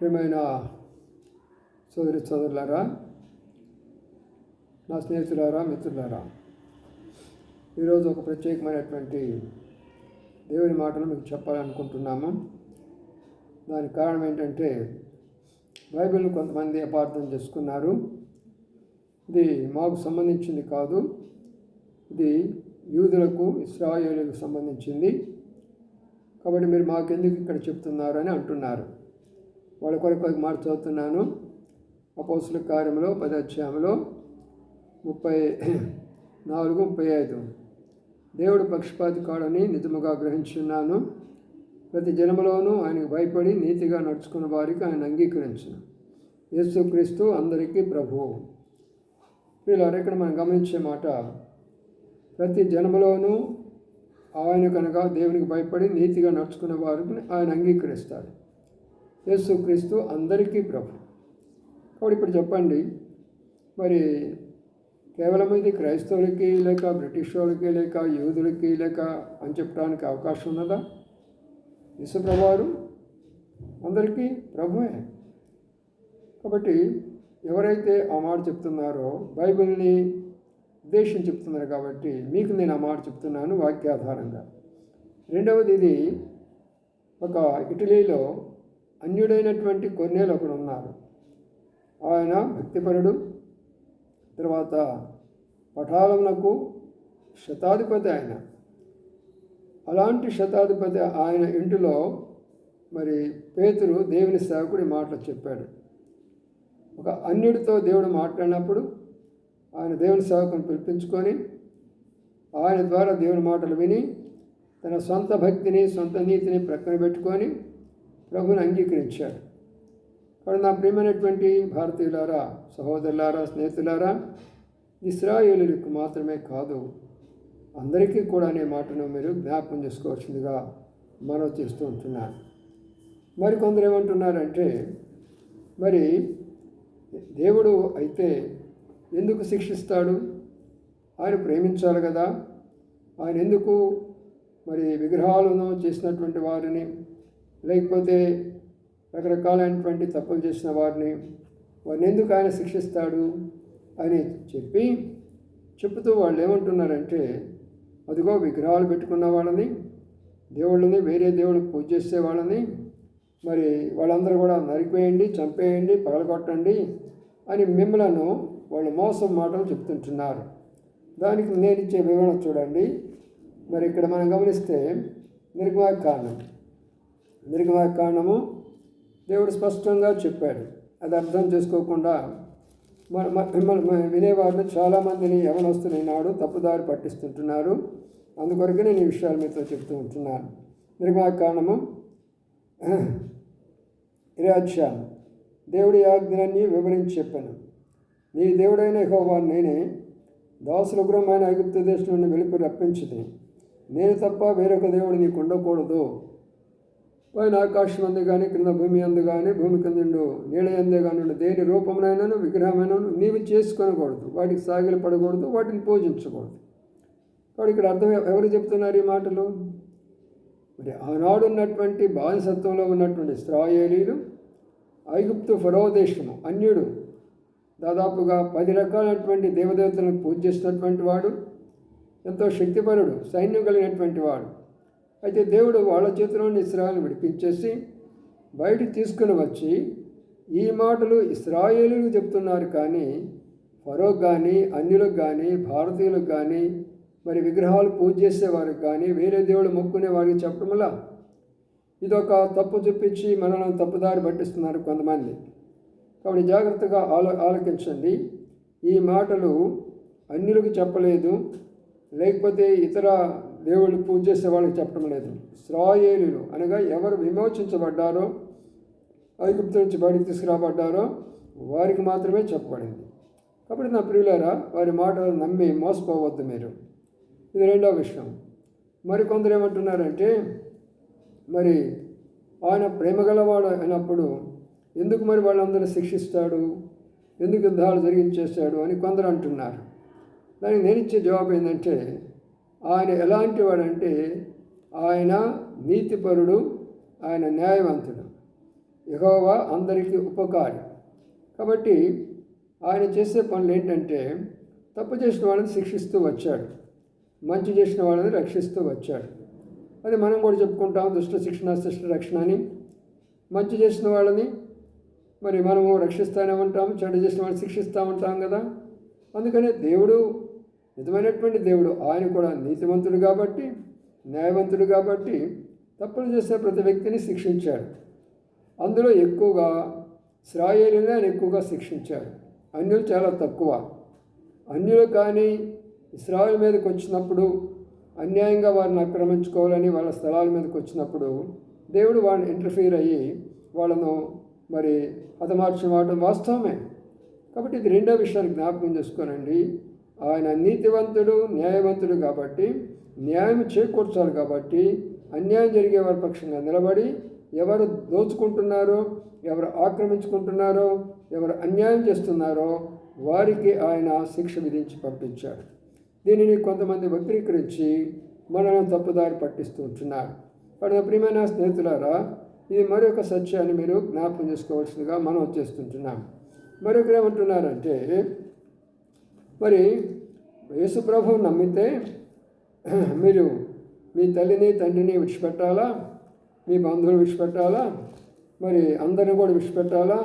ప్రియమైన సోదరి సోదరులారా నా స్నేహితులారా మిత్రులారా ఈరోజు ఒక ప్రత్యేకమైనటువంటి దేవుని మాటలు మీకు చెప్పాలనుకుంటున్నాము. దానికి కారణం ఏంటంటే బైబిల్ని కొంతమంది అపార్థం చేసుకున్నారు. ఇది మాకు సంబంధించింది కాదు. ఇది యూదులకు ఇస్రాయేలులకు సంబంధించింది. కాబట్టి మీరు మాకెందుకు ఇక్కడ చెప్తున్నారు అని అంటున్నారు. వాళ్ళ కొరకు ఒక మాట చదువుతున్నాను. అపోసుల కార్యంలో పదాధ్యాయంలో ముప్పై నాలుగు ముప్పై ఐదు. దేవుడు పక్షపాతి కాడని నిజముగా గ్రహించున్నాను. ప్రతి జన్మలోనూ ఆయనకు భయపడి నీతిగా నడుచుకున్న వారికి ఆయన అంగీకరించను. యేసుక్రీస్తు అందరికీ ప్రభువు. వీళ్ళ ఇక్కడ మనం గమనించే మాట ప్రతి జన్మలోనూ ఆయన కనుక దేవునికి భయపడి నీతిగా నడుచుకున్న వారికి ఆయన అంగీకరిస్తాడు యేసుక్రీస్తు అందరికీ ప్రభు. కాబట్టి ఇప్పుడు చెప్పండి మరి కేవలం ఇది క్రైస్తవులకి లేక బ్రిటిష్ వాళ్ళకి లేక యూదులకి లేక అని చెప్పడానికి అవకాశం ఉన్నదా? యేసుప్రభువారు అందరికీ ప్రభువే. కాబట్టి ఎవరైతే ఆ మాట చెప్తున్నారో బైబిల్ని ఉద్దేశం చెప్తున్నారు కాబట్టి మీకు నేను ఆ మాట చెప్తున్నాను వాక్యాధారంగా. రెండవది ఇది ఒక ఇటలీలో అన్యుడైనటువంటి కొన్నేలు ఒకడు ఉన్నారు. ఆయన భక్తిపరుడు. తర్వాత పఠాలమునకు శతాధిపతి ఆయన. అలాంటి శతాధిపతి ఆయన ఇంటిలో మరి పేతురు దేవుని సేవకుడి మాటలు చెప్పాడు. ఒక అన్యుడితో దేవుడు మాట్లాడినప్పుడు ఆయన దేవుని సేవకుని పిలిపించుకొని ఆయన ద్వారా దేవుని మాటలు విని తన సొంత భక్తిని సొంత నీతిని ప్రక్కన పెట్టుకొని ప్రభుని అంగీకరించాడు. కాబట్టి నా ప్రియమైనటువంటి భారతీయులారా సహోదరులారా స్నేహితులారా ఇస్రాయేలులకు మాత్రమే కాదు అందరికీ కూడా అనే మాటను మీరు జ్ఞాపకం చేసుకోవాల్సిందిగా మనవి చేస్తూ ఉంటున్నాను. మరి కొందరు ఏమంటున్నారంటే మరి దేవుడు అయితే ఎందుకు శిక్షిస్తాడు? ఆయన ప్రేమించాలి కదా. ఆయన ఎందుకు మరి విగ్రహాలను చేసినటువంటి వారిని లేకపోతే రకరకాలైనటువంటి తప్పులు చేసిన వారిని వారిని ఎందుకు ఆయన శిక్షిస్తాడు అని చెప్పి చెబుతూ వాళ్ళు ఏమంటున్నారంటే అదిగో విగ్రహాలు పెట్టుకున్న వాళ్ళని దేవుళ్ళని వేరే దేవుడు పూజ చేసే వాళ్ళని మరి వాళ్ళందరూ కూడా నరికివేయండి చంపేయండి పగలగొట్టండి అని మిమ్మలను వాళ్ళు మోసం మాటలు చెప్తుంటున్నారు. దానికి నేను ఇచ్చే వివరణ చూడండి. మరి ఇక్కడ మనం గమనిస్తే నిర్గమాయ కారణం కారణము దేవుడు స్పష్టంగా చెప్పాడు. అది అర్థం చేసుకోకుండా మిమ్మల్ని వినేవారిని చాలామందిని యవనస్తుని నాడు తప్పుదారి పట్టిస్తుంటున్నారు. అందుకొరకు నేను ఈ విషయాలు మీతో చెప్తూ ఉంటున్నాను. నిర్గమాయ కారణము ఇరాధ్యాయం దేవుడి ఆజ్ఞలన్నీ వివరించి చెప్పాను. నీ దేవుడైన హోవా నేనే దాసుల ఉగ్రమైన ఐగుప్తు దేశం నుండి వెలుపు రప్పించింది నేను తప్ప వేరొక దేవుడు నీకు ఉండకూడదు. పైన ఆకాశం అందు కానీ క్రింద భూమి అందు కానీ భూమి కింద నీళ్ళ అందే కానీ దేని రూపమునైనాను విగ్రహమైనను నీవు చేసుకొనకూడదు. వాటికి సాగిలు పడకూడదు వాటిని పూజించకూడదు. కాబట్టి ఇక్కడ అర్థం ఎవరు చెప్తున్నారు ఈ మాటలు? మరి ఆనాడు ఉన్నటువంటి బానిసత్వంలో ఉన్నటువంటి ఇస్రాయేలీలు ఐగుప్తు ఫరో దేశము అన్యుడు దాదాపుగా పది రకాలైనటువంటి దేవదేవతలను పూజిస్తున్నటువంటి వాడు ఎంతో శక్తిపరుడు సైన్యం కలిగినటువంటి వాడు. అయితే దేవుడు వాళ్ళ చేతిలోని ఇస్రాయల్ని విడిపించేసి బయట తీసుకుని వచ్చి ఈ మాటలు ఇస్రాయేలీలు చెప్తున్నారు కానీ ఫరోక్ కానీ అన్యులకు కానీ భారతీయులకు కానీ మరి విగ్రహాలు పూజ చేసేవారికి కానీ వేరే దేవుడు మొక్కునే వారికి చెప్పడం వల్ల ఇదొక తప్పు చూపించి మనల్ని తప్పుదారి పట్టిస్తున్నారు కొంతమంది. కాబట్టి జాగ్రత్తగా ఆలో ఆలోకించండి. ఈ మాటలు అన్యులకు చెప్పలేదు. లేకపోతే ఇతర దేవుళ్ళు పూజ చేసే వాళ్ళకి చెప్పడం లేదు. ఇస్రాయేలీలు అనగా ఎవరు విమోచించబడ్డారో ఐగుప్తు నుంచి బయటికి తీసుకురాబడ్డారో వారికి మాత్రమే చెప్పబడింది. కాబట్టి నా ప్రియులారా వారి మాటలు నమ్మి మోసపోవద్దు మీరు. ఇది రెండో విషయం. మరి కొందరు ఏమంటున్నారంటే మరి ఆయన ప్రేమగలవాడు అయినప్పుడు ఎందుకు మరి వాళ్ళందరూ శిక్షిస్తాడు? ఎందుకు యుద్ధాలు జరిగించేస్తాడు అని కొందరు అంటున్నారు. దానికి నేను ఇచ్చే జవాబు ఏంటంటే ఆయన ఎలాంటి వాడంటే ఆయన నీతిపరుడు ఆయన న్యాయవంతుడు. యహోవా అందరికీ ఉపకారి. కాబట్టి ఆయన చేసే పనులు ఏంటంటే తప్పు చేసిన వాళ్ళని శిక్షిస్తూ వచ్చాడు. మంచి చేసిన వాళ్ళని రక్షిస్తూ వచ్చాడు. అది మనం కూడా చెప్పుకుంటాం దుష్ట శిక్షణ శిష్ట రక్షణ అని. మంచి చేసిన వాళ్ళని మరి మనము రక్షిస్తానే ఉంటాము చెడు చేసిన వాళ్ళని శిక్షిస్తూ ఉంటాం కదా. అందుకనే దేవుడు నిజమైనటువంటి దేవుడు ఆయన కూడా నీతివంతుడు కాబట్టి న్యాయవంతుడు కాబట్టి తప్పులు చేసే ప్రతి వ్యక్తిని శిక్షించాడు. అందులో ఎక్కువగా ఇస్రాయేలీని ఆయన ఎక్కువగా శిక్షించాడు. అన్యులు చాలా తక్కువ. అన్యులు కానీ ఇస్రాయల్ మీదకి వచ్చినప్పుడు అన్యాయంగా వారిని ఆక్రమించుకోవాలని వాళ్ళ స్థలాల మీదకి వచ్చినప్పుడు దేవుడు వాళ్ళని ఇంటర్ఫీర్ అయ్యి వాళ్ళను మరి హతమార్చడం వాస్తవమే. కాబట్టి ఇది రెండో విషయాన్ని జ్ఞాపకం చేసుకోనండి. ఆయన నీతివంతుడు న్యాయవంతుడు కాబట్టి న్యాయం చేకూర్చాలి కాబట్టి అన్యాయం జరిగే వారి పక్షంగా నిలబడి ఎవరు దోచుకుంటున్నారో ఎవరు ఆక్రమించుకుంటున్నారో ఎవరు అన్యాయం చేస్తున్నారో వారికి ఆయన శిక్ష విధించి పంపించాడు. దీనిని కొంతమంది వక్రీకరించి మనల్ని తప్పుదారి పట్టిస్తూ ఉంటున్నారు. వాడు ప్రియమైన స్నేహితులారా ఇది మరొక సత్యాన్ని మీరు జ్ఞాపకం చేసుకోవాల్సిందిగా మనం చేస్తుంటున్నాం. మరొకరు ఏమంటున్నారంటే మరి యేసుప్రభు నమ్మితే మీరు మీ తల్లిని తండ్రిని విడిచిపెట్టాలా? మీ బంధువులు విడిచిపెట్టాలా? మరి అందరిని కూడా విడిచిపెట్టాలా?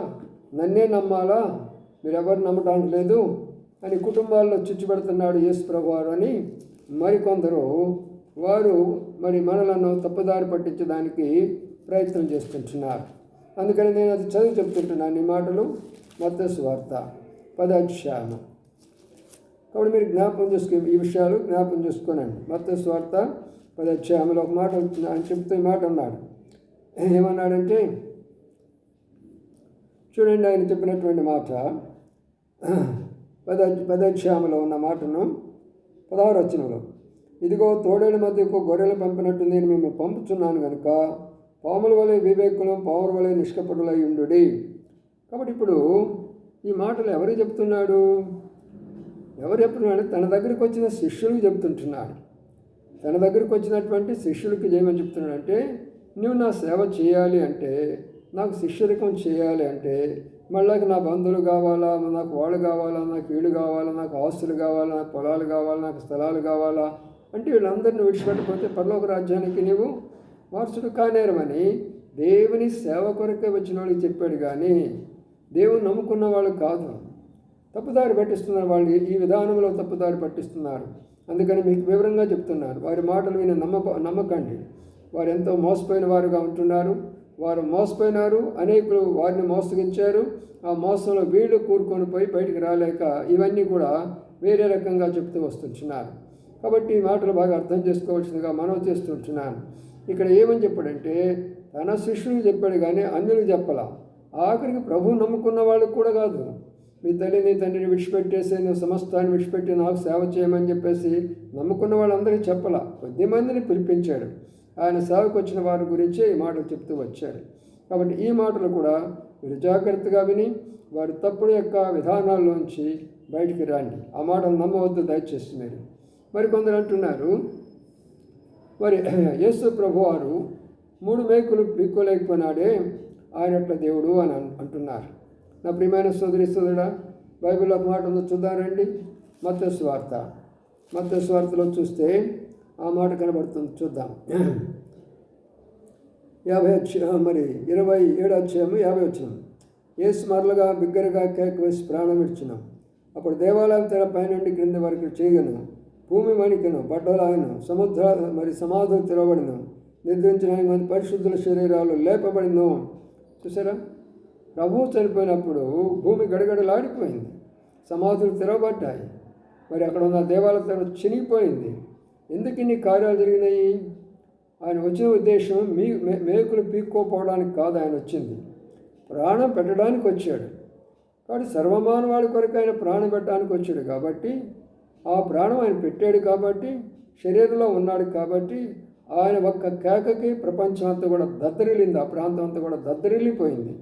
నన్నే నమ్మాలా? మీరు ఎవరు నమ్మటానికి లేదు అని కుటుంబాల్లో చిచ్చుపెడుతున్నాడు యేసు ప్రభువారు అని మరికొందరు వారు మరి మనలను తప్పుదారి పట్టించడానికి ప్రయత్నం చేస్తుంటున్నారు. అందుకని నేను అది చదివి చెప్తుంటున్నాను. ఈ మాటలు మొత్తం వార్త. పదాధ్యాయము కాబట్టి మీరు జ్ఞాపకం చేసుకో ఈ విషయాలు జ్ఞాపకం చేసుకోనండి. మొత్తం స్వార్త పదాధ్యాయంలో ఒక మాట ఆయన చెప్తూ ఈ మాట అన్నాడు. ఏమన్నాడంటే చూడండి ఆయన చెప్పినటువంటి మాట. పద పదాధ్యాయంలో ఉన్న మాటను పదహారు వచనంలో ఇదిగో తోడేళ్ళ మధ్యకు గొర్రెలు పంపినట్టు నేను మేము పంపుతున్నాను కనుక పాముల వలె వివేకులం పాముల వలె నిష్కపటులై ఉండు కాబట్టి ఇప్పుడు ఈ మాటలు ఎవరు చెప్తున్నాడు? ఎవరు చెప్తున్నాడు తన దగ్గరికి వచ్చిన శిష్యులకు చెప్తుంటున్నాడు తన దగ్గరికి వచ్చినటువంటి శిష్యులకి ఏమని చెప్తున్నాడు అంటే నువ్వు నా సేవ చేయాలి అంటే నాకు శిష్యరికం చేయాలి అంటే మళ్ళీ నా బంధువులు కావాలా నాకు వాళ్ళు కావాలా నాకు వీళ్ళు కావాలా నాకు ఆస్తులు కావాలా నాకు పొలాలు కావాలా నాకు స్థలాలు కావాలా అంటే వీళ్ళందరినీ విడిచిపెట్టకపోతే పరలోక రాజ్యానికి నీవు వారసుడు కానేరమని దేవుని సేవ కొరకే వచ్చిన వాళ్ళకి చెప్పాడు. కానీ దేవుని నమ్ముకున్న వాళ్ళు కాదు. తప్పుదారి పట్టిస్తున్నారు వాళ్ళు. ఈ విధానంలో తప్పుదారి పట్టిస్తున్నారు. అందుకని మీకు వివరంగా చెప్తున్నారు. వారి మాటలు విని నమ్మ నమ్మకండి. వారు ఎంతో మోసపోయిన వారుగా ఉంటున్నారు. వారు మోసపోయినారు. అనేకులు వారిని మోసగించారు. ఆ మోసంలో వీళ్ళు కూరుకొని పోయి బయటికి రాలేక ఇవన్నీ కూడా వేరే రకంగా చెప్తూ వస్తుంటున్నారు. కాబట్టి ఈ మాటలు బాగా అర్థం చేసుకోవాల్సిందిగా మనం చేస్తుంటున్నాను ఇక్కడ ఏమని చెప్పాడంటే తన శిష్యులు చెప్పాడు కానీ అన్యులు చెప్పలా. ఆఖరికి ప్రభు నమ్ముకున్న వాళ్ళకు కూడా కాదు. మీ తల్లిని తండ్రిని విడిచిపెట్టేసి నువ్వు సమస్తాన్ని విడిచిపెట్టి నాకు సేవ చేయమని చెప్పేసి నమ్ముకున్న వాళ్ళందరికీ చెప్పాల. కొద్ది మందిని పిలిపించాడు. ఆయన సేవకు వచ్చిన వారి గురించి ఈ మాటలు చెప్తూ వచ్చాడు కాబట్టి ఈ మాటలు కూడా మీరు జాగ్రత్తగా విని వారి తప్పుడు యొక్క విధానాల్లోంచి బయటికి రాండి. ఆ మాటలు నమ్మవద్దు దయచేసి మీరు. మరి కొందరు అంటున్నారు మరి యేసు ప్రభువారు మూడు మేకులు పీక్కోలేకపోయినాడే ఆయనట్ల దేవుడు అని అంటున్నారు. నా ప్రియమైన సోదరి సోదరుడా బైబిల్లో ఒక మాట ఉందో చూద్దారండి మత స్వార్త మత స్వార్థలో చూస్తే ఆ మాట కనబడుతుంది. చూద్దాం. యాభై వచ్చ మరి ఇరవై ఏడు అధ్యాయము యాభై వచ్చినాం ఏసు మరలుగా బిగ్గరగా కేక్ వేసి ప్రాణం ఇచ్చినాం అప్పుడు దేవాలయం తెర పైనుండి క్రింది వరకు చేయగను భూమి మణికను బట్టలాయను సముద్ర మరి సమాధులు తెరవబడిను. నిద్రించిన మంది పరిశుద్ధుల శరీరాలు లేపబడిను. చూసారా? ప్రభువు చనిపోయినప్పుడు భూమి గడగడలాడిపోయింది. సమాధులు తెరవబడ్డాయి. మరి అక్కడ ఉన్న దేవాలయ తెర చినిగిపోయింది. ఎందుకు ఇన్ని కార్యాలు జరిగినాయి? ఆయన వచ్చిన ఉద్దేశం మీ మేకులు పీక్కోపోవడానికి కాదు ఆయన వచ్చింది. ప్రాణం పెట్టడానికి వచ్చాడు. కాబట్టి సర్వమానవాడి కొరకు ఆయన ప్రాణం పెట్టడానికి వచ్చాడు కాబట్టి ఆ ప్రాణం ఆయన పెట్టాడు కాబట్టి శరీరంలో ఉన్నాడు కాబట్టి ఆయన ఒక్క కేకకి ప్రపంచం అంతా కూడా దద్దరిల్లింది. ఆ ప్రాంతం అంతా కూడా దద్దరిల్లిపోయింది.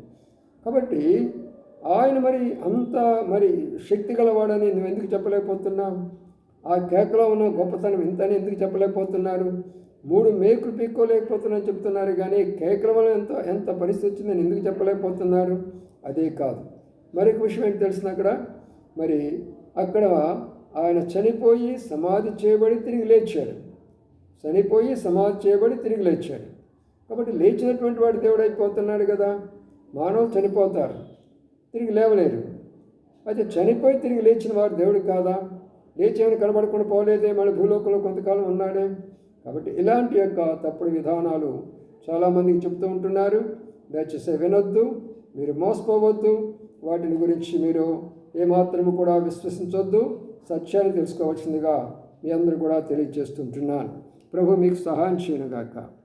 కాబట్టి ఆయన మరి అంత మరి శక్తి గలవాడని నువ్వు ఎందుకు చెప్పలేకపోతున్నావు? ఆ కేకలో ఉన్న గొప్పతనం ఇంతని ఎందుకు చెప్పలేకపోతున్నారు? మూడు మేకులు పీక్కోలేకపోతున్నాను చెప్తున్నారు కానీ కేకల వల్ల ఎంత ఎంత పరిస్థితి వచ్చిందని ఎందుకు చెప్పలేకపోతున్నారు? అదే కాదు. మరొక విషయం ఏంటి తెలిసిన అక్కడ? మరి అక్కడ ఆయన చనిపోయి సమాధి చేయబడి తిరిగి లేచాడు. చనిపోయి సమాధి చేయబడి తిరిగి లేచాడు. కాబట్టి లేచినటువంటి వాడు దేవుడు అయిపోతున్నాడు కదా. మానవులు చనిపోతారు. తిరిగి లేవలేరు. అయితే చనిపోయి తిరిగి లేచిన వారు దేవుడు కాదా? లేచేమని కనబడకుండా పోలేదే? మళ్ళీ భూలోకంలో కొంతకాలం ఉన్నాడే? కాబట్టి ఇలాంటి యొక్క తప్పుడు విధానాలు చాలామందికి చెప్తూ ఉంటున్నారు. దయచేసి వినొద్దు మీరు మోసపోవద్దు. వాటిని గురించి మీరు ఏమాత్రము కూడా విశ్వసించొద్దు. సత్యాన్ని తెలుసుకోవాల్సిందిగా మీ అందరూ కూడా తెలియజేస్తుంటున్నాను ప్రభు మీకు సహాయం చేయనుగాక.